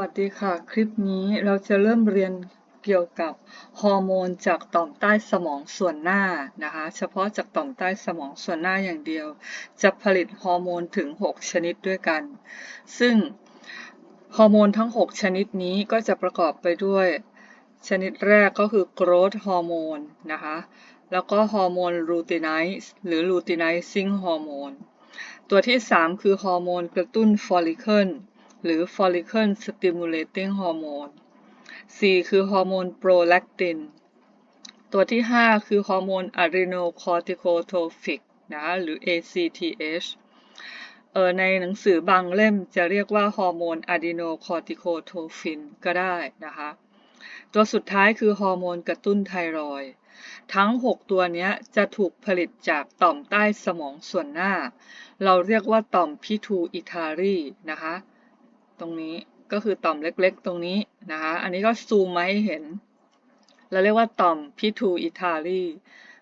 วัสดีค่ะ คลิปนี้เราจะเริ่มเรียนเกี่ยวกับฮอร์โมนจากต่อมใต้สมองส่วนหน้านะคะ เฉพาะจากต่อมใต้สมองส่วนหน้าอย่างเดียว จะผลิตฮอร์โมนถึง 6 ชนิดด้วยกัน ซึ่งฮอร์โมนทั้ง 6 ชนิดนี้ก็จะประกอบไปด้วย ชนิดแรกก็คือ growth ฮอร์โมนนะคะ แล้วก็ฮอร์โมน luteinizing หรือ luteinizing ฮอร์โมน ตัวที่ 3 คือฮอร์โมนกระตุ้นฟอลลิเคิล หรือ follicle stimulating hormone 4คือฮอร์โมนโปรแลคติน ตัวที่ 5 คือฮอร์โมนอะดรีโนคอร์ติโคโทฟิกนะหรือ ACTH เออในหนังสือบางเล่มจะเรียกว่าฮอร์โมนอะดรีโนคอร์ติโคโทฟินก็ได้นะคะ ตัวสุดท้ายคือฮอร์โมนกระตุ้นไทรอยทั้ง 6 ตัวนี้จะถูกผลิตจากต่อมใต้สมองส่วนหน้า เราเรียกว่าต่อมพิทูอิทารีนะคะ ตรงนี้ก็คือต่อมเล็กๆ ตรงนี้นะคะ อันนี้ก็ซูมมาให้เห็น เราเรียกว่าต่อมพิทูอิทาลี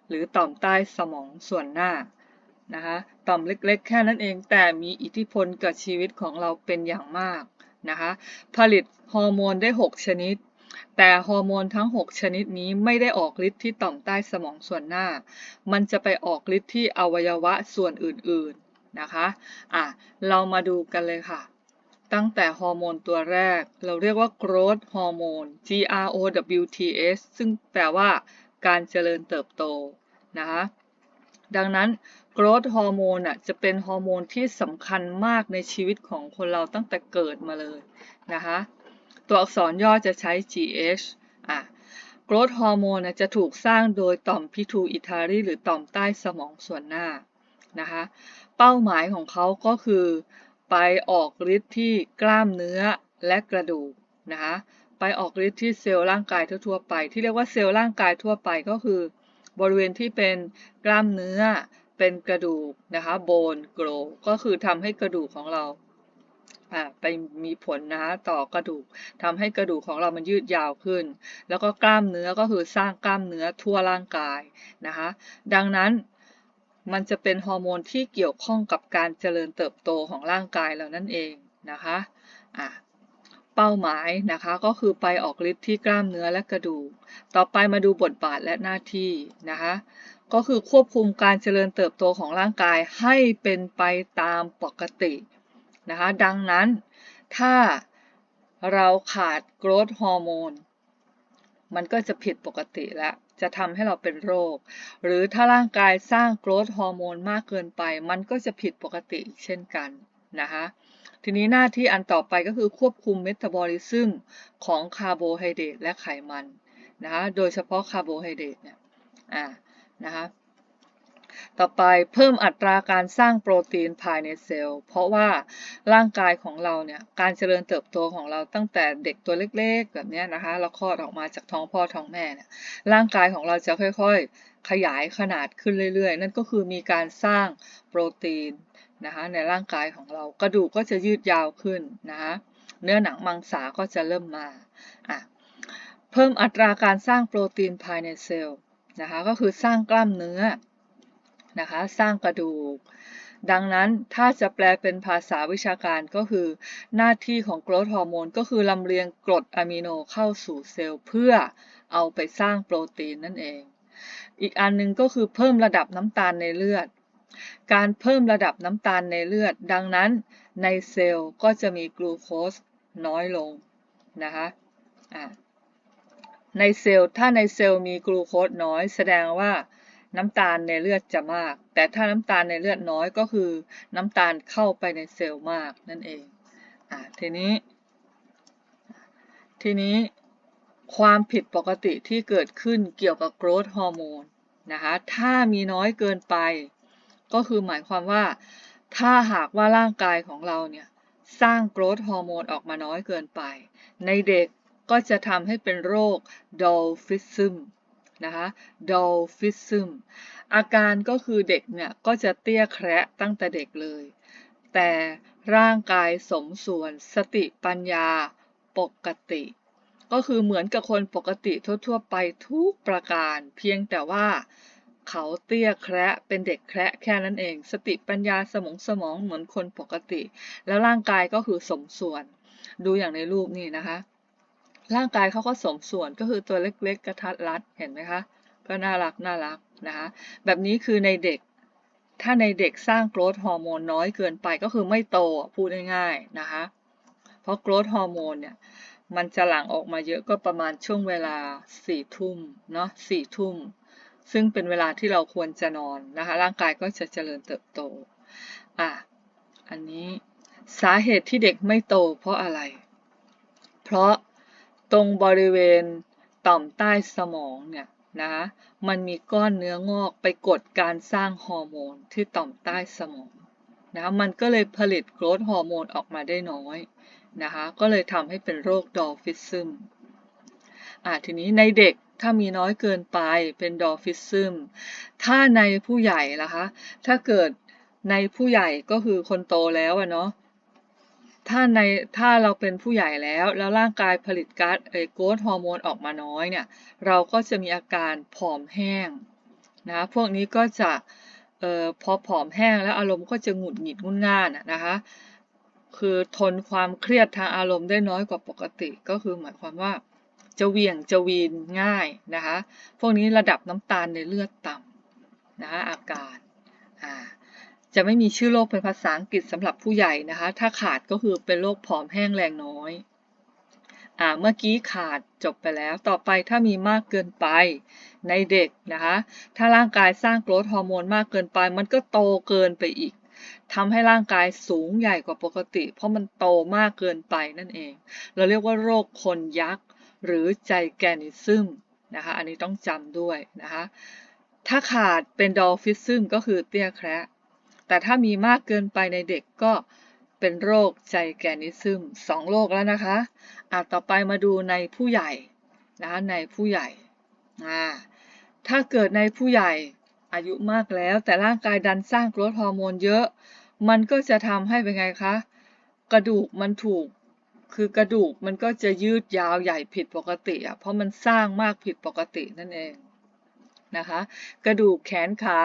หรือต่อมใต้สมองส่วนหน้านะคะต่อมเล็กๆ แค่นั้นเองแต่มีอิทธิพลกับชีวิตของเราเป็นอย่างมากนะคะผลิตฮอร์โมนได้ 6 ชนิด แต่ฮอร์โมนทั้ง 6 ชนิดนี้ไม่ได้ออกฤทธิ์ที่ต่อมใต้สมองส่วนหน้า มันจะไปออกฤทธิ์ที่อวัยวะส่วนอื่นๆนะคะอะเรามาดูกันเลยค่ะ ตั้งแต่ฮอร์โมนตัวแรก เราเรียกว่า growth ฮอร์โมน G R O W T S ซึ่งแปลว่าการเจริญเติบโตนะคะดังนั้น growth ฮอร์โมนอะจะเป็นฮอร์โมนที่สำคัญมากในชีวิตของคนเราตั้งแต่เกิดมาเลยนะคะตัวอักษรย่อจะใช้ GH อะ growth ฮอร์โมนจะถูกสร้างโดยต่อมพิทูอิทารีหรือต่อมใต้สมองส่วนหน้านะคะเป้าหมายของเขาก็คือ ไปออกฤทธิ์ที่กล้ามเนื้อและกระดูกนะคะไปออกฤทธิ์ที่เซลล์ร่างกายทั่วไป ที่เรียกว่าเซลล์ร่างกายทั่วไปก็คือ บริเวณที่เป็นกล้ามเนื้อเป็นกระดูกนะคะโบนโกรก็คือทำให้กระดูกของเราไปมีผลนะคะต่อกระดูกทำให้กระดูกของเรามันยืดยาวขึ้น แล้วก็กล้ามเนื้อก็คือสร้างกล้ามเนื้อทั่วร่างกายนะคะดังนั้น มันจะเป็นฮอร์โมนที่เกี่ยวข้องกับการเจริญเติบโตของร่างกายเรานั่นเองนะคะะเป้าหมายนะคะก็คือไปออกฤทธิ์ที่กล้ามเนื้อและกระดูก ต่อไปมาดูบทบาทและหน้าที่นะคะก็คือควบคุมการเจริญเติบโตของร่างกายให้เป็นไปตามปกตินะคะดังนั้นถ้าเราขาดโกรทฮอร์โมนมันก็จะผิดปกติแล้ว จะทำให้เราเป็นโรค หรือถ้าร่างกายสร้างโกรทฮอร์โมนมากเกินไป มันก็จะผิดปกติเช่นกันนะคะทีนี้หน้าที่อันต่อไปก็คือควบคุมเมตาบอลิซึมของคาร์โบไฮเดรตและไขมันนะคะโดยเฉพาะคาร์โบไฮเดรตเนี่ยอ่านะคะ ต่อไปเพิ่มอัตราการสร้างโปรตีนภายในเซลล์ เพราะว่าร่างกายของเราเนี่ยการเจริญเติบโตของเราตั้งแต่เด็กตัวเล็กๆ แบบนี้นะคะเราคลอดออกมาจากท้องพ่อท้องแม่เนี่ยร่างกายของเราจะค่อยๆ ขยายขนาดขึ้นเรื่อยๆ นั่นก็คือมีการสร้างโปรตีนนะคะในร่างกายของเรากระดูกก็จะยืดยาวขึ้นนะคะเนื้อหนังมังสาก็จะเริ่มมาอะเพิ่มอัตราการสร้างโปรตีนภายในเซลล์นะคะก็คือสร้างกล้ามเนื้อ นะคะ สร้างกระดูก ดังนั้นถ้าจะแปลเป็นภาษาวิชาการก็คือ หน้าที่ของกรดฮอร์โมนก็คือลำเลียงกรดอะมิโนเข้าสู่เซลล์เพื่อเอาไปสร้างโปรตีนนั่นเอง อีกอันนึงก็คือเพิ่มระดับน้ำตาลในเลือด การเพิ่มระดับน้ำตาลในเลือด ดังนั้นในเซลล์ก็จะมีกลูโคสน้อยลงนะคะในเซลล์ถ้าในเซลล์มีกลูโคสน้อย แสดงว่า น้ำตาลในเลือดจะมาก แต่ถ้าน้ำตาลในเลือดน้อยก็คือน้ำตาลเข้าไปในเซลล์มากนั่นเองอทีนี้ ทีนี้ความผิดปกติที่เกิดขึ้นเกี่ยวกับโกรทฮอร์โมนนะคะถ้ามีน้อยเกินไป ก็คือหมายความว่า ถ้าหากว่าร่างกายของเราเนี่ยสร้างโกรทฮอร์โมนออกมาน้อยเกินไป ในเด็กก็จะทำให้เป็นโรคดอลฟิซึม นะคะดอลฟิซึมอาการก็คือเด็กเนี่ยก็จะเตี้ยแคระตั้งแต่เด็กเลย แต่ร่างกายสมส่วนสติปัญญาปกติ ก็คือเหมือนกับคนปกติทั่วๆไปทุกประการ เพียงแต่ว่าเขาเตี้ยแคระเป็นเด็กแคระแค่นั้นเอง สติปัญญาสมองสมองเหมือนคนปกติ แล้วร่างกายก็คือสมส่วน ดูอย่างในรูปนี่นะคะ ร่างกายเขาก็สมส่วนก็คือตัวเล็กๆ กระทัดรัดเห็นไหมคะก็น่ารักน่ารักนะคะแบบนี้คือในเด็กถ้าในเด็กสร้างโกรทฮอร์โมนน้อยเกินไปก็คือไม่โตพูดง่ายๆนะคะเพราะโกรทฮอร์โมนเนี่ยมันจะหลั่งออกมาเยอะก็ประมาณช่วงเวลาสี่ทุ่มเนาะสี่ทุ่มซึ่งเป็นเวลาที่เราควรจะนอนนะคะร่างกายก็จะเจริญเติบโตอะอันนี้สาเหตุที่เด็กไม่โตเพราะอะไร เพราะ ตรงบริเวณต่อมใต้สมองเนี่ยนะมันมีก้อนเนื้องอกไปกดการสร้างฮอร์โมนที่ต่อมใต้สมองนะมันก็เลยผลิตโกรทฮอร์โมนออกมาได้น้อยนะคะก็เลยทำให้เป็นโรคดอลฟิซึมอ่าทีนี้ในเด็กถ้ามีน้อยเกินไปเป็นดอลฟิซึมถ้าในผู้ใหญ่ล่ะคะ ถ้าเกิดในผู้ใหญ่ก็คือคนโตแล้วอะเนาะ ถ้าในถ้าเราเป็นผู้ใหญ่แล้ว แล้วร่างกายผลิตก๊าซไอโกรทฮอร์โมนออกมาน้อยเนี่ย เราก็จะมีอาการผอมแห้งนะพวกนี้ก็จะเอ่อพอผอมแห้งแล้วอารมณ์ก็จะหงุดหงิดงุนง่านนะคะ คือทนความเครียดทางอารมณ์ได้น้อยกว่าปกติ ก็คือหมายความว่าจะเวียงจะวีนง่ายนะคะ พวกนี้ระดับน้ำตาลในเลือดต่ำนะคะอาการอ่า จะไม่มีชื่อโรคเป็นภาษาอังกฤษสำหรับผู้ใหญ่นะคะ ถ้าขาดก็คือเป็นโรคผอมแห้งแรงน้อย อ่า เมื่อกี้ขาดจบไปแล้ว ต่อไปถ้ามีมากเกินไปในเด็กนะคะ ถ้าร่างกายสร้างโกรทฮอร์โมนมากเกินไป มันก็โตเกินไปอีกทำให้ร่างกายสูงใหญ่กว่าปกติ เพราะมันโตมากเกินไปนั่นเอง เราเรียกว่าโรคคนยักษ์ หรือใจแกนิซึมนะคะ อันนี้ต้องจำด้วยนะคะ ถ้าขาดเป็นดอลฟิซึมก็คือเตี้ยแคระ แต่ถ้ามีมากเกินไปในเด็กก็เป็นโรคใจแกนิซึมสองโรคแล้วนะคะอะต่อไปมาดูในผู้ใหญ่นะคะในผู้ใหญ่อ่าถ้าเกิดในผู้ใหญ่อายุมากแล้ว แต่ร่างกายดันสร้างโกรทฮอร์โมนเยอะ มันก็จะทำให้เป็นไงคะ กระดูกมันถูกคือกระดูกมันก็จะยืดยาวใหญ่ผิดปกติอะเพราะมันสร้างมากผิดปกตินั่นเองนะคะ กระดูกแขนขา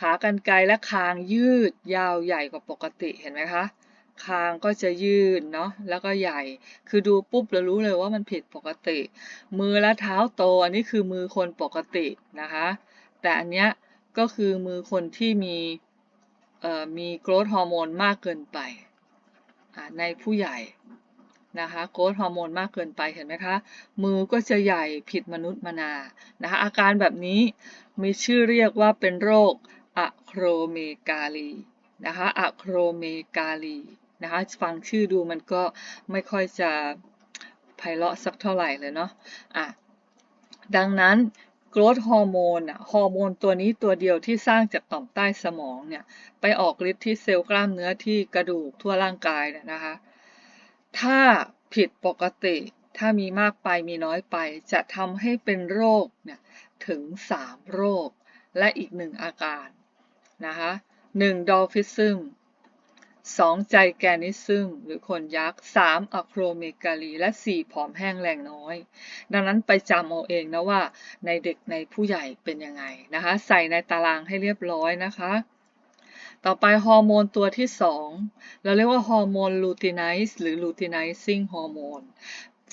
ขากรรไกรและคางยืดยาวใหญ่กว่าปกติเห็นไหมคะคางก็จะยืดเนาะแล้วก็ใหญ่ คือดูปุ๊บเรารู้เลยว่ามันผิดปกติ มือและเท้าโตอันนี้คือมือคนปกตินะคะ แต่อันเนี้ยก็คือมือคนที่มีมีโกรทฮอร์โมนมากเกินไปในผู้ใหญ่นะคะโกรทฮอร์โมนมากเกินไปเห็นไหมคะมือก็จะใหญ่ผิดมนุษย์มนานะคะอาการแบบนี้มีชื่อเรียกว่าเป็นโรค อะโครเมกาลีนะคะอะโครเมกาลีนะคะฟังชื่อดูมันก็ไม่ค่อยจะไพเราะสักเท่าไหร่เลยเนาะอะดังนั้นโกรทฮอร์โมนอะฮอร์โมนตัวนี้ตัวเดียวที่สร้างจากต่อมใต้สมองเนี่ยไปออกฤทธิ์ที่เซลล์กล้ามเนื้อที่กระดูกทั่วร่างกายเนี่ยนะคะถ้าผิดปกติถ้ามีมากไปมีน้อยไป จะทำให้เป็นโรคเนี่ยถึง 3 โรค และอีกหนึ่งอาการ นะคะ1ดอลฟิซึม2ใจแกนิซึมหรือคนยักษ์3อะโครเมกาลี และ4ผอมแห้งแรงน้อย ดังนั้นไปจำเอาเองนะว่าในเด็กในผู้ใหญ่เป็นยังไงนะคะ ใส่ในตารางให้เรียบร้อยนะคะ ต่อไปฮอร์โมนตัวที่2เราเรียกว่าฮอร์โมนลูตินไนซ์หรือลูตินไนซิ่งฮอร์โมน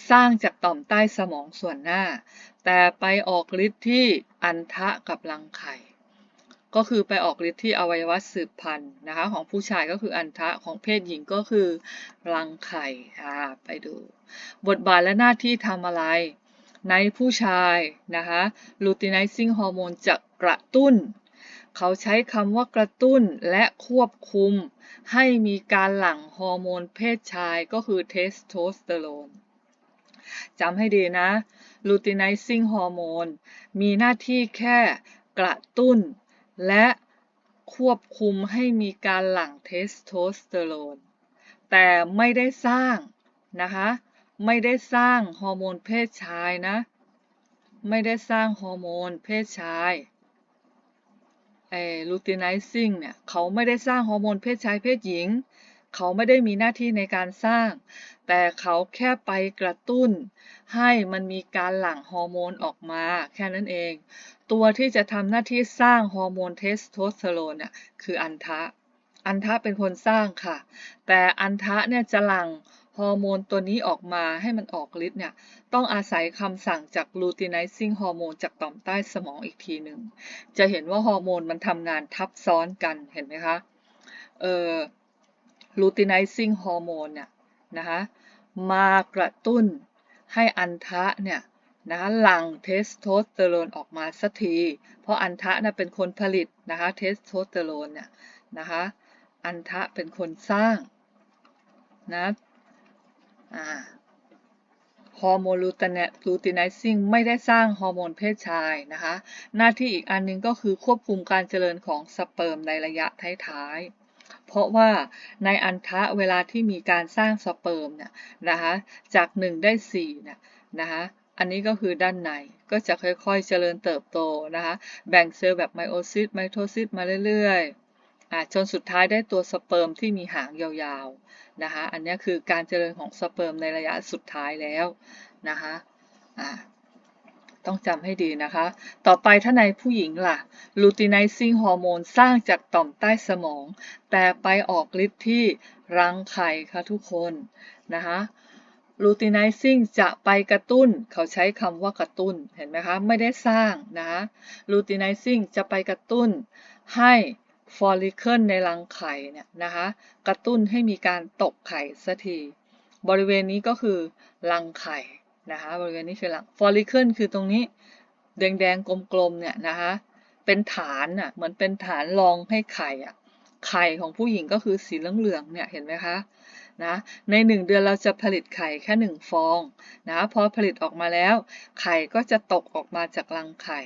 สร้างจากต่อมใต้สมองส่วนหน้า แต่ไปออกฤทธิ์ที่อันทะกับรังไข่ ก็คือไปออกฤทธิ์ที่อวัยวะสืบพันธุ์นะคะ ของผู้ชายก็คืออันทะของเพศหญิงก็คือรังไข่อ่าไปดู บทบาทและหน้าที่ทำอะไร ในผู้ชายนะคะลูติไนซิ่งฮอร์โมนจะกระตุ้น เขาใช้คำว่ากระตุ้นและควบคุม ให้มีการหลั่งฮอร์โมนเพศชายก็คือเทสโทสเตอโรนจำให้ดีนะลูติไนซิ่งฮอร์โมนมีหน้าที่แค่กระตุ้น และควบคุมให้มีการหลั่งเทสโทสเตอโรน แต่ไม่ได้สร้างนะคะ ไม่ได้สร้างฮอร์โมนเพศชายนะ ไม่ได้สร้างฮอร์โมนเพศชายไอ้ลูติไนซิ่งเนี่ยเขาไม่ได้สร้างฮอร์โมนเพศชายเพศหญิง เขาไม่ได้มีหน้าที่ในการสร้าง แต่เขาแค่ไปกระตุ้น ให้มันมีการหลั่งฮอร์โมนออกมาแค่นั้นเอง ตัวที่จะทำหน้าที่สร้างฮอร์โมนเทสโทสเตอโรนเนี่ยคืออันทะ อันทะเป็นคนสร้างค่ะ แต่อันทะเนี่ยจะหลั่งฮอร์โมนตัวนี้ออกมาให้มันออกฤทธิ์เนี่ยต้องอาศัยคำสั่งจาก luteinizing ฮอร์โมนจากต่อมใต้สมองอีกทีหนึ่ง จะเห็นว่าฮอร์โมนมันทำงานทับซ้อนกันเห็นไหมคะ เอ่อ luteinizing ฮอร์โมนเนี่ยนะคะมากระตุ้นให้อันทะเนี่ย นะคะหลั่งเทสโทสเตอโรนออกมาสักที เพราะอันทะนะเป็นคนผลิตนะคะเทสโทสเตอโรนเนี่ยนะคะอันทะเป็นคนสร้างนะฮอร์โมนลูตินลูตินซิงไม่ได้สร้างฮอร์โมนเพศชายนะคะหน้าที่อีกอันนึงก็คือควบคุมการเจริญของสเปิร์มในระยะท้ายๆ เพราะว่าในอันทะเวลาที่มีการสร้างสเปิร์มเนี่ยนะคะจาก 1 ได้4เนี่ยนะคะ อันนี้ก็คือด้านในก็จะค่อยๆเจริญเติบโตนะคะ แบ่งเซลล์แบบไมโอซิสไมโทซิสมาเรื่อยๆจนสุดท้ายได้ตัวสเปิร์มที่มีหางยาวๆนะคะ อันนี้คือการเจริญของสเปิร์มในระยะสุดท้ายแล้วนะคะต้องจำให้ดีนะคะ ต่อไปถ้าในผู้หญิงล่ะ luteinizing ฮอร์โมนสร้างจากต่อมใต้สมอง แต่ไปออกฤทธิ์ที่รังไข่ค่ะทุกคนนะคะ luteinizing จะไปกระตุ้น เขาใช้คำว่ากระตุ้น เห็นไหมคะ ไม่ได้สร้างนะคะ luteinizing จะไปกระตุ้นให้ฟอลิเคิลในรังไข่เนี่ยนะคะ กระตุ้นให้มีการตกไข่สักที บริเวณนี้ก็คือรังไข่นะคะ บริเวณนี้คือรังฟอลิเคิลคือตรงนี้ แดงๆ กลมๆ เนี่ยนะคะ เป็นฐานอะ เหมือนเป็นฐานรองให้ไข่อะ ไข่ของผู้หญิงก็คือสีเหลืองๆเนี่ยเห็นไหมคะนะใน 1 เดือนเราจะผลิตไข่แค่ 1 ฟองนะพอผลิตออกมาแล้ว ไข่ก็จะตกออกมาจากรังไข่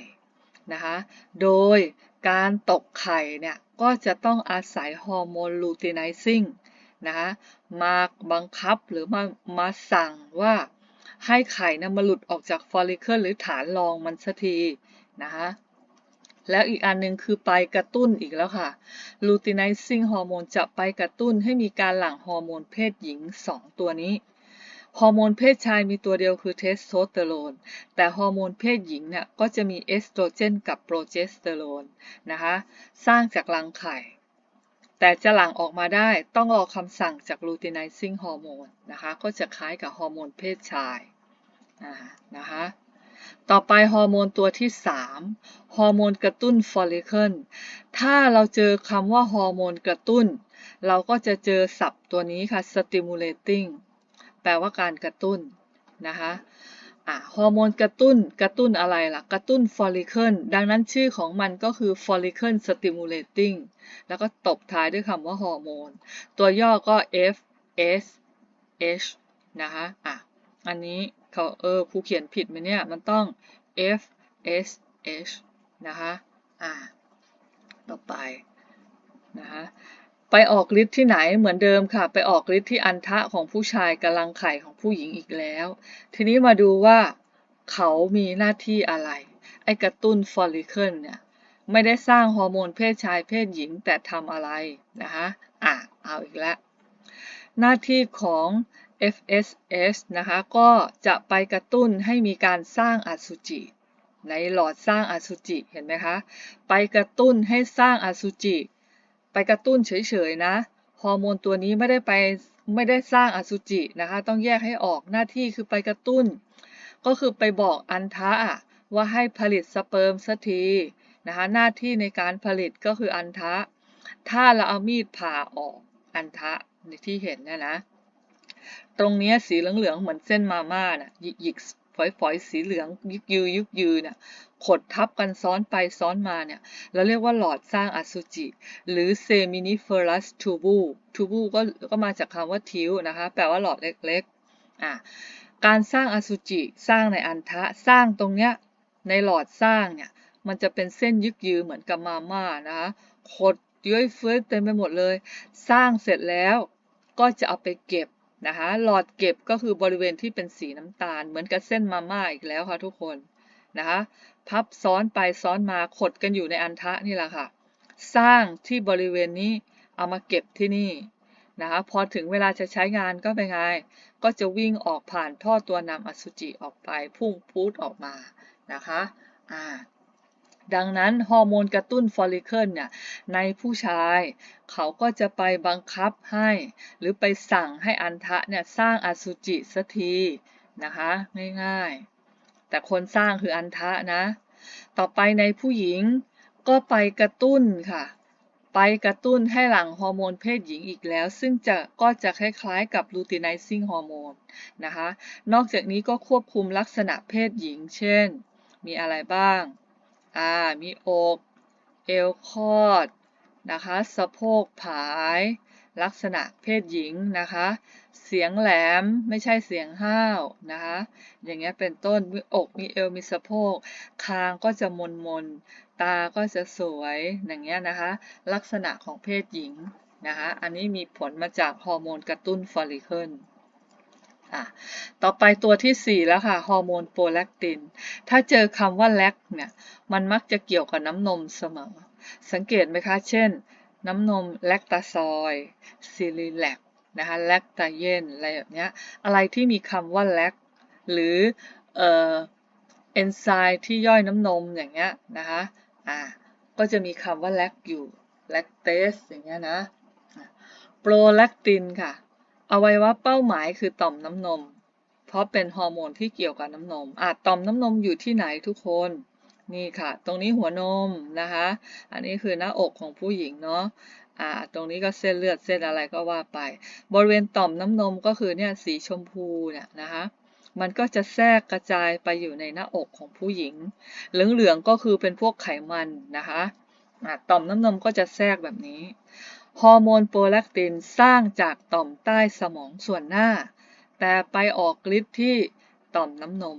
นะคะโดยการตกไข่เนี่ยก็จะต้องอาศัยฮอร์โมนลูติไนซิ่งนะคะมาบังคับหรือมามาสั่งว่าให้ไข่นะมาหลุดออกจากฟอลิเคิลหรือฐานรองมันสักทีนะคะ แล้วอีกอันนึงคือไปกระตุ้นอีกแล้วค่ะ luteinizing ฮอร์โมนจะไปกระตุ้นให้มีการหลั่งฮอร์โมนเพศหญิง 2 ตัวนี้ ฮอร์โมนเพศชายมีตัวเดียวคือเทสโทสเตอโรน แต่ฮอร์โมนเพศหญิงเนี่ยก็จะมีเอสโตรเจนกับโปรเจสเตอโรนนะคะ สร้างจากรังไข่ แต่จะหลั่งออกมาได้ต้องรอคำสั่งจาก luteinizing ฮอร์โมนนะคะ ก็จะคล้ายกับฮอร์โมนเพศชายนะคะ ต่อไปฮอร์โมนตัวที่3ฮอร์โมนกระตุ้นฟอลลิเคิลถ้าเราเจอคำว่าฮอร์โมนกระตุ้น เราก็จะเจอศัพท์ตัวนี้ค่ะ stimulating แปลว่าการกระตุ้นนะคะอะฮอร์โมนกระตุ้นกระตุ้นอะไรล่ะ กระตุ้นฟอลลิเคิลดังนั้นชื่อของมันก็คือ follicle stimulating แล้วก็ตบท้ายด้วยคำว่าฮอร์โมน ตัวย่อก็ FSH นะคะอะอันนี้ เขาเออครูเขียนผิดไหมเนี่ย มันต้อง F S H นะคะอ่าต่อไปนะคะไปออกฤทธิ์ที่ไหนเหมือนเดิมค่ะ ไปออกฤทธิ์ที่อันทะของผู้ชายกำลังไข่ของผู้หญิงอีกแล้ว ทีนี้มาดูว่าเขามีหน้าที่อะไร ไอกระตุ้นฟอลลิเคิลเนี่ยไม่ได้สร้างฮอร์โมนเพศชายเพศหญิงแต่ทำอะไรนะคะอะเอาอีกแล้วหน้าที่ของ FSH นะคะก็จะไปกระตุ้นให้มีการสร้างอสุจิ ในหลอดสร้างอสุจิเห็นไหมคะ ไปกระตุ้นให้สร้างอสุจิ ไปกระตุ้นเฉยๆนะฮอร์โมนตัวนี้ไม่ได้ไปไม่ได้สร้างอสุจินะคะ ต้องแยกให้ออกหน้าที่คือไปกระตุ้น ก็คือไปบอกอันทะว่าให้ผลิตสเปิร์มสักทีนะคะหน้าที่ในการผลิตก็คืออันทะ ถ้าเราเอามีดผ่าออกอันทะในที่เห็นเนี่ยนะ ตรงนี้สีเหลืองๆเหมือนเส้นมาม่าน่ะหยิกฝอยๆสีเหลืองยึกยือยึกยือเนี่ยขดทับกันซ้อนไปซ้อนมาเนี่ยเราเรียกว่าหลอดสร้างอสุจิ หรือ seminiferous tubule tubule ก็ก็มาจากคำว่าทิวนะคะแปลว่าหลอดเล็กๆอะการสร้างอสุจิสร้างในอันทะสร้างตรงเนี้ยในหลอดสร้างเนี่ยมันจะเป็นเส้นยึกยือเหมือนกับมาม่านะคะขดย้อยเฟื้อเต็มไปหมดเลย สร้างเสร็จแล้วก็จะเอาไปเก็บ นะคะหลอดเก็บก็คือบริเวณที่เป็นสีน้ำตาล เหมือนกับเส้นมาม่าอีกแล้วค่ะทุกคนนะคะพับซ้อนไปซ้อนมาขดกันอยู่ในอันทะนี่แหละค่ะ สร้างที่บริเวณนี้เอามาเก็บที่นี่นะคะพอถึงเวลาจะใช้งานก็เป็นไง ก็จะวิ่งออกผ่านท่อตัวนำอสุจิออกไปพุ่งพูดออกมานะคะอ่า ดังนั้นฮอร์โมนกระตุ้นฟอลลิเคิลเนี่ยในผู้ชาย เขาก็จะไปบังคับให้ หรือไปสั่งให้อันทะเนี่ยสร้างอสุจิสักทีนะคะง่ายๆ แต่คนสร้างคืออันทะนะ ต่อไปในผู้หญิงก็ไปกระตุ้นค่ะ ไปกระตุ้นให้หลั่งฮอร์โมนเพศหญิงอีกแล้ว ซึ่งจะก็จะคล้ายๆกับลูติไนซิ่งฮอร์โมนนะคะ นอกจากนี้ก็ควบคุมลักษณะเพศหญิง เช่น มีอะไรบ้าง อ่ามีอกเอวคอดนะคะสะโพกผาย ลักษณะเพศหญิงนะคะ เสียงแหลมไม่ใช่เสียงห้าวนะคะอย่างเงี้ยเป็นต้นมีอกมีเอวมีสะโพก คางก็จะมนมนตาก็จะสวยอย่างเงี้ยนะคะ ลักษณะของเพศหญิงนะคะอันนี้มีผลมาจากฮอร์โมนกระตุ้นฟอลลิเคิล ต่อไปตัวที่ 4 แล้วค่ะ ฮอร์โมนโปรแลคติน ถ้าเจอคำว่าแลคเนี่ย มันมักจะเกี่ยวกับน้ำนมเสมอ สังเกตไหมคะ เช่น น้ำนมแลคตาซอยซิลิแลกนะคะแลคตาเยนอะไรแบบเนี้ยอะไรที่มีคำว่าแลคหรือเอ่อเอนไซม์ที่ย่อยน้ำนมอย่างเงี้ยนะคะอ่าก็จะมีคำว่าแลคอยู่แลคเตสอย่างเงี้ยนะโปรแลคตินค่ะ อวัยวะเป้าหมายคือต่อมน้ำนม เพราะเป็นฮอร์โมนที่เกี่ยวกับน้ำนมอะต่อมน้ำนมอยู่ที่ไหนทุกคน นี่ค่ะ ตรงนี้หัวนมนะคะ อันนี้คือหน้าอกของผู้หญิงเนาะอ่าตรงนี้ก็เส้นเลือดเส้นอะไรก็ว่าไป บริเวณต่อมน้ำนมก็คือเนี่ยสีชมพูเนี่ยนะคะมันก็จะแทรกกระจายไปอยู่ในหน้าอกของผู้หญิง เหลืองๆก็คือเป็นพวกไขมันนะคะต่อมน้ำนมก็จะแทรกแบบนี้ ฮอร์โมนโปรแลคตินสร้างจากต่อมใต้สมองส่วนหน้า แต่ไปออกฤทธิ์ที่ต่อมน้ำนม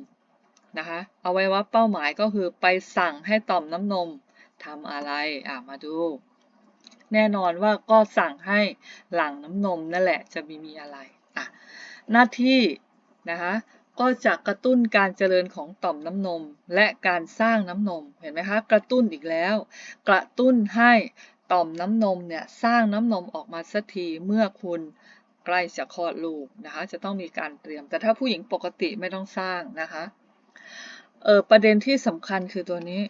นะคะเอาไว้ว่าเป้าหมายก็คือไปสั่งให้ต่อมน้ำนมทำอะไรอะมาดู แน่นอนว่าก็สั่งให้หลังน้ำนมนั่นแหละจะมีมีอะไรอะหน้าที่นะคะก็จะกระตุ้นการเจริญของต่อมน้ำนม และการสร้างน้ำนม เห็นไหมคะ กระตุ้นอีกแล้ว กระตุ้นให้ ต่อมน้ำนมเนี่ยสร้างน้ำนมออกมาสักทีเมื่อคุณใกล้จะคลอดลูกนะคะ จะต้องมีการเตรียม แต่ถ้าผู้หญิงปกติไม่ต้องสร้างนะคะเออประเด็นที่สำคัญคือตัวนี้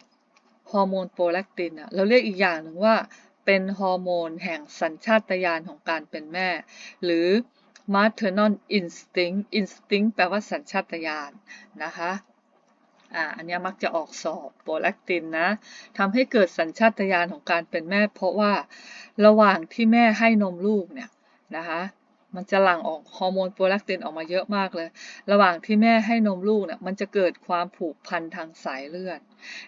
ฮอร์โมนโปรแลคตินอะเราเรียกอีกอย่างหนึ่งว่าเป็นฮอร์โมนแห่งสัญชาตญาณของการเป็นแม่ หรือ maternal instinct instinct แปลว่าสัญชาตญาณนะคะ อ่าอันนี้มักจะออกสอบโปรแลคตินนะทำให้เกิดสัญชาตญาณของการเป็นแม่ เพราะว่าระหว่างที่แม่ให้นมลูกเนี่ยนะคะมันจะหลั่งออกฮอร์โมนโปรแลคตินออกมาเยอะมากเลย ระหว่างที่แม่ให้นมลูกเนี่ยมันจะเกิดความผูกพันทางสายเลือด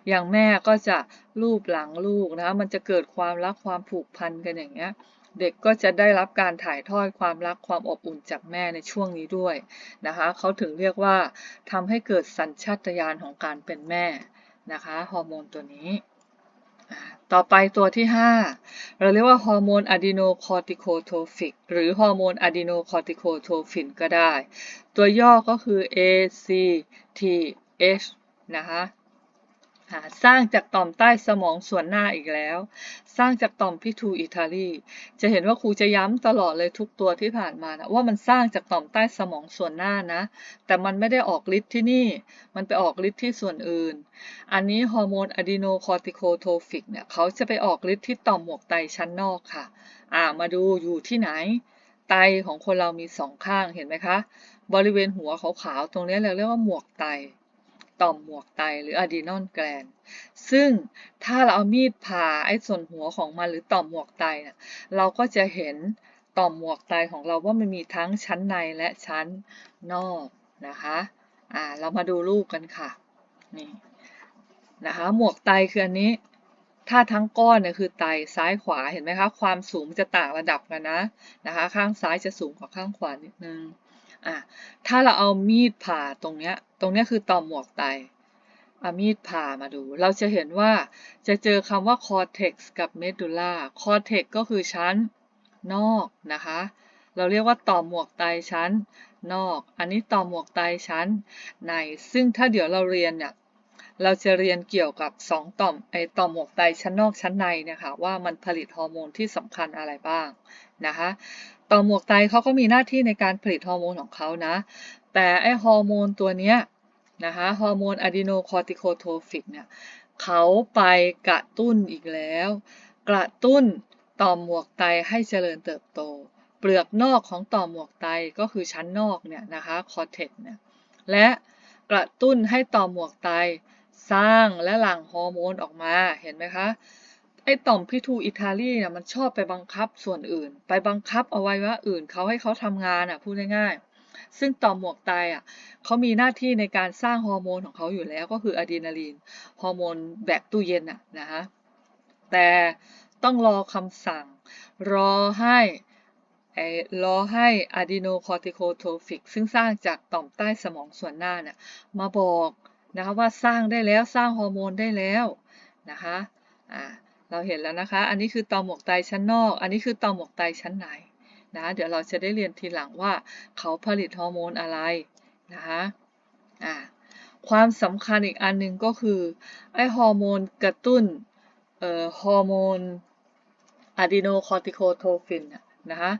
อย่างแม่ก็จะลูบหลังลูกนะคะมันจะเกิดความรักความผูกพันกันอย่างเงี้ย เด็กก็จะได้รับการถ่ายทอดความรักความอบอุ่นจากแม่ในช่วงนี้ด้วยนะคะเขาถึงเรียกว่าทำให้เกิดสัญชาตญาณของการเป็นแม่นะคะฮอร์โมนตัวนี้ต่อไปตัวที่ 5 เราเรียกว่าฮอร์โมนอะดีโนคอร์ติโคโทฟิกหรือฮอร์โมนอะดีโนคอร์ติโคโทฟินก็ได้ ตัวย่อก็คือ ACTH นะคะ สร้างจากต่อมใต้สมองส่วนหน้าอีกแล้ว สร้างจากต่อมพิทูอิตาลี จะเห็นว่าครูจะย้ำตลอดเลยทุกตัวที่ผ่านมานะว่ามันสร้างจากต่อมใต้สมองส่วนหน้านะ แต่มันไม่ได้ออกฤทธิ์ที่นี่ มันไปออกฤทธิ์ที่ส่วนอื่น อันนี้ฮอร์โมนอะดีโนคอร์ติโคโทฟิกเนี่ยเขาจะไปออกฤทธิ์ที่ต่อมหมวกไตชั้นนอกค่ะ อ่ามาดูอยู่ที่ไหน ไตของคนเรามีสองข้างเห็นไหมคะ บริเวณหัวขาวๆตรงนี้เราเรียกว่าหมวกไต ต่อมหมวกไตหรืออะดีนอลแกลนซึ่งถ้าเราเอามีดผ่าไอ้ส่วนหัวของมันหรือต่อมหมวกไตเนะเราก็จะเห็นต่อมหมวกไตของเราว่ามันมีทั้งชั้นในและชั้นนอกนะคะอ่าเรามาดูรูปกันค่ะนี่นะคะหมวกไตคืออันนี้ ถ้าทั้งก้อนเนี่ยคือไตซ้ายขวาเห็นไหมคะความสูงจะต่างระดับกันนะนะคะ ข้างซ้ายจะสูงกว่าข้างขวานิดนึง อะถ้าเราเอามีดผ่าตรงเนี้ย ตรงเนี้ยคือต่อมหมวกไตเอามีดผ่ามาดู เราจะเห็นว่าจะเจอคำว่าคอเท็กซ์กับเมดูล่าคอเท็กก็คือชั้นนอกนะคะ เราเรียกว่าต่อมหมวกไตชั้นนอก อันนี้ต่อมหมวกไตชั้นใน ซึ่งถ้าเดี๋ยวเราเรียนเนี่ย เราจะเรียนเกี่ยวกับ 2 ต่อมไอต่อมหมวกไตชั้นนอกชั้นในเนี่ยค่ะว่ามันผลิตฮอร์โมนที่สำคัญอะไรบ้างนะคะ ต่อมหมวกไตเขาก็มีหน้าที่ในการผลิตฮอร์โมนของเขานะ แต่ไอฮอร์โมนตัวเนี้ยนะคะฮอร์โมนอะดีโนคอร์ติโคโทฟิกเนี่ยเขาไปกระตุ้นอีกแล้ว กระตุ้นต่อมหมวกไตให้เจริญเติบโต เปลือกนอกของต่อมหมวกไตก็คือชั้นนอกเนี่ยนะคะคอเทกเนี่ยและกระตุ้นให้ต่อมหมวกไตสร้างและหลั่งฮอร์โมนออกมาเห็นไหมคะ ไอต่อมพิทูอิตาลีเนี่ยมันชอบไปบังคับส่วนอื่น ไปบังคับเอาไวัยวะอื่นเขาให้เขาทำงานอะพูดง่ายๆ ซึ่งต่อมหมวกไตอะเขามีหน้าที่ในการสร้างฮอร์โมนของเขาอยู่แล้วก็คืออะดรีนาลีนฮอร์โมนแบบตู้เย็นอะนะคะแต่ต้องรอคำสั่ง รอให้ไอ้รอให้อะดีโนคอร์ติโคโทฟิกซึ่งสร้างจากต่อมใต้สมองส่วนหน้าเนี่ยมาบอกนะคะว่าสร้างได้แล้วสร้างฮอร์โมนได้แล้วนะคะอ่า เราเห็นแล้วนะคะ อันนี้คือต่อมหมวกไตชั้นนอก อันนี้คือต่อมหมวกไตชั้นในนะ เดี๋ยวเราจะได้เรียนทีหลังว่าเขาผลิตฮอร์โมนอะไรนะคะอ่าความสำคัญอีกอันหนึ่งก็คือไอฮอร์โมนกระตุ้นเอ่อฮอร์โมนอะดีโนคอร์ติโคโทฟินนะคะ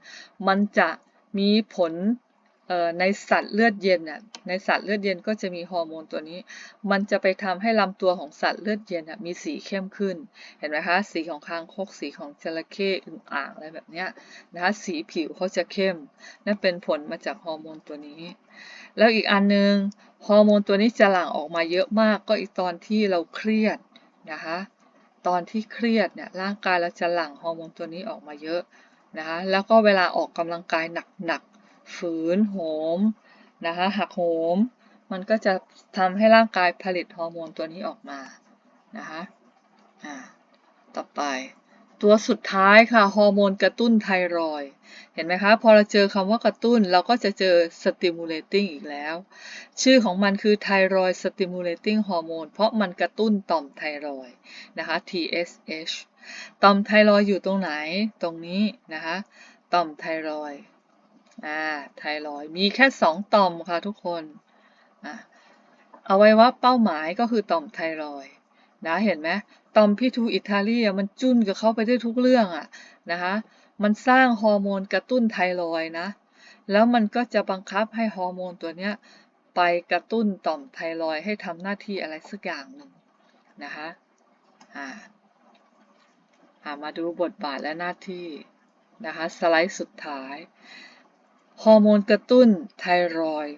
มันจะมีผล ในสัตว์เลือดเย็นน่ะในสัตว์เลือดเย็นก็จะมีฮอร์โมนตัวนี้ มันจะไปทำให้ลำตัวของสัตว์เลือดเย็นน่ะมีสีเข้มขึ้น เห็นไหมคะ สีของคางคก สีของจระเข้อึ่งอ่างอะไรแบบเนี้ยนะคะสีผิวเขาจะเข้ม นั่นเป็นผลมาจากฮอร์โมนตัวนี้ แล้วอีกอันนึงฮอร์โมนตัวนี้จะหลั่งออกมาเยอะมาก ก็อีกตอนที่เราเครียดนะคะ ตอนที่เครียดเนี่ยร่างกายเราจะหลั่งฮอร์โมนตัวนี้ออกมาเยอะนะคะ แล้วก็เวลาออกกำลังกายหนักๆ ฝืนโหมนะคะหักโหม มันก็จะทำให้ร่างกายผลิตฮอร์โมนตัวนี้ออกมานะคะอ่าต่อไป ตัวสุดท้ายค่ะฮอร์โมนกระตุ้นไทรอยเห็นไหมคะพอเราเจอคำว่ากระตุ้นเราก็จะเจอ stimulating อีกแล้ว ชื่อของมันคือ thyroid stimulating hormone เพราะมันกระตุ้นต่อมไทรอยนะคะ TSH ต่อมไทรอยอยู่ตรงไหนตรงนี้นะคะ ต่อมไทรอย อ่าไทรอยมีแค่สองต่อมค่ะทุกคนอ่าอวัยวะเป้าหมายก็คือต่อมไทรอยนะเห็นไหมต่อมพิทูอิตาลีมันจุ้นกับเขาไปได้ทุกเรื่องอะนะคะมันสร้างฮอร์โมนกระตุ้นไทรอยนะ แล้วมันก็จะบังคับให้ฮอร์โมนตัวเนี้ยไปกระตุ้นต่อมไทรอยให้ทำหน้าที่อะไรสักอย่างหนึ่งนะคะอ่ามาดูบทบาทและหน้าที่นะคะสไลด์สุดท้าย ฮอร์โมนกระตุ้นไทรอยด์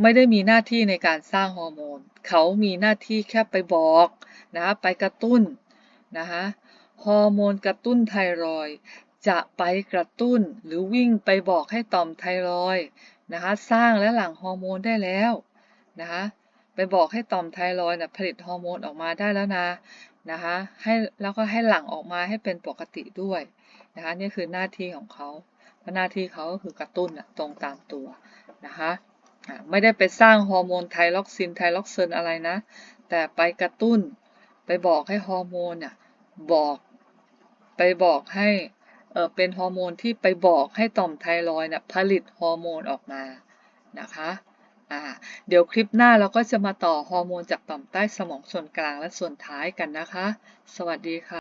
ไม่ได้มีหน้าที่ในการสร้างฮอร์โมน เขามีหน้าที่แค่ไปบอกนะไปกระตุ้นนะคะฮอร์โมนกระตุ้นไทรอยด์จะไปกระตุ้นหรือวิ่งไปบอกให้ต่อมไทรอยด์นะคะสร้างและหลั่งฮอร์โมนได้แล้วนะคะไปบอกให้ต่อมไทรอยด์นะผลิตฮอร์โมนออกมาได้แล้วนะนะคะให้แล้วก็ให้หลั่งออกมาให้เป็นปกติด้วยนะคะนี่คือหน้าที่ของเขา หน้าที่เขาก็คือกระตุ้นตรงตามตัวนะคะไม่ได้ไปสร้างฮอร์โมนไทรอกซินไทรอกเซินอะไรนะ แต่ไปกระตุ้นไปบอกให้ฮอร์โมนเนี่ยบอกไปบอกให้เออเป็นฮอร์โมนที่ไปบอกให้ต่อมไทรอยเนี่ยผลิตฮอร์โมนออกมานะคะอ่าเดี๋ยวคลิปหน้าเราก็จะมาต่อฮอร์โมนจากต่อมใต้สมองส่วนกลางและส่วนท้ายกันนะคะ สวัสดีค่ะ